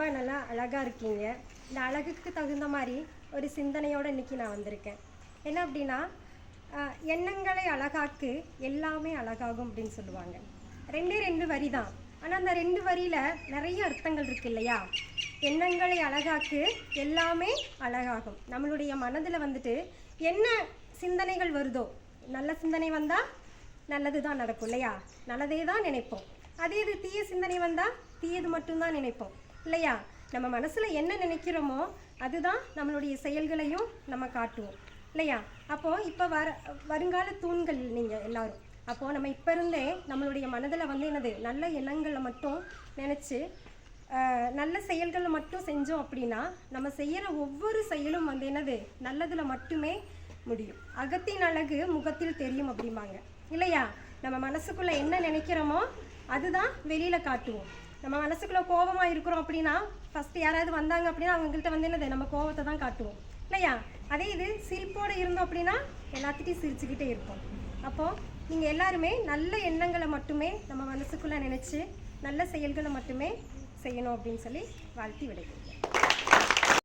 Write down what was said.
ரொம்ப நல்லா அழகாக இருக்கீங்க. இந்த அழகுக்கு தகுந்த மாதிரி ஒரு சிந்தனையோடு இன்னைக்கு நான் வந்திருக்கேன். என்ன அப்படின்னா எண்ணங்களை அழகாக்கு எல்லாமே அழகாகும் அப்படின்னு சொல்லுவாங்க. ரெண்டே ரெண்டு வரி தான். ஆனால் அந்த ரெண்டு வரியில் நிறைய அர்த்தங்கள் இருக்கு இல்லையா? எண்ணங்களை அழகாக்கு எல்லாமே அழகாகும். நம்மளுடைய மனதில் வந்துட்டு என்ன சிந்தனைகள் வருதோ நல்ல சிந்தனை வந்தால் நல்லது தான் நடக்கும் இல்லையா? நல்லதே தான் நினைப்போம். அதே இது தீய சிந்தனை வந்தால் தீயது மட்டும்தான் நினைப்போம். இல்லையா? நம்ம மனசில் என்ன நினைக்கிறோமோ அதுதான் நம்மளுடைய செயல்களையும் நம்ம காட்டுவோம். இல்லையா? அப்போது இப்போ வர வருங்கால தூண்கள் நீங்கள் எல்லாரும். அப்போது நம்ம இப்போ இருந்தே நம்மளுடைய மனதில் வந்து என்னது? நல்ல எண்ணங்களை மட்டும் நினச்சி நல்ல செயல்களை மட்டும் செஞ்சோம் அப்படின்னா நம்ம செய்கிற ஒவ்வொரு செயலும் வந்து என்னது? நல்லதில் மட்டுமே முடியும். அகத்தின் அழகு முகத்தில் தெரியும் அப்படிம்பாங்க. இல்லையா? நம்ம மனசுக்குள்ளே என்ன நினைக்கிறோமோ அதுதான் வெளியில் காட்டுவோம். நம்ம மனசுக்குள்ளே கோபமாக இருக்கிறோம் அப்படின்னா ஃபஸ்ட்டு யாராவது வந்தாங்க அப்படின்னா அவங்கள்ட்ட வந்து என்னது? நம்ம கோபத்தை தான் காட்டுவோம். இல்லையா? அதே இது சிரிப்போடு இருந்தோம் அப்படின்னா எல்லாத்திட்டையும் சிரிச்சுக்கிட்டே இருப்போம். அப்போது நீங்கள் எல்லாருமே நல்ல எண்ணங்களை மட்டுமே நம்ம மனசுக்குள்ளே நினச்சி நல்ல செயல்களை மட்டுமே செய்யணும் அப்படின்னு சொல்லி வாழ்த்தி விடைக்கிறேன்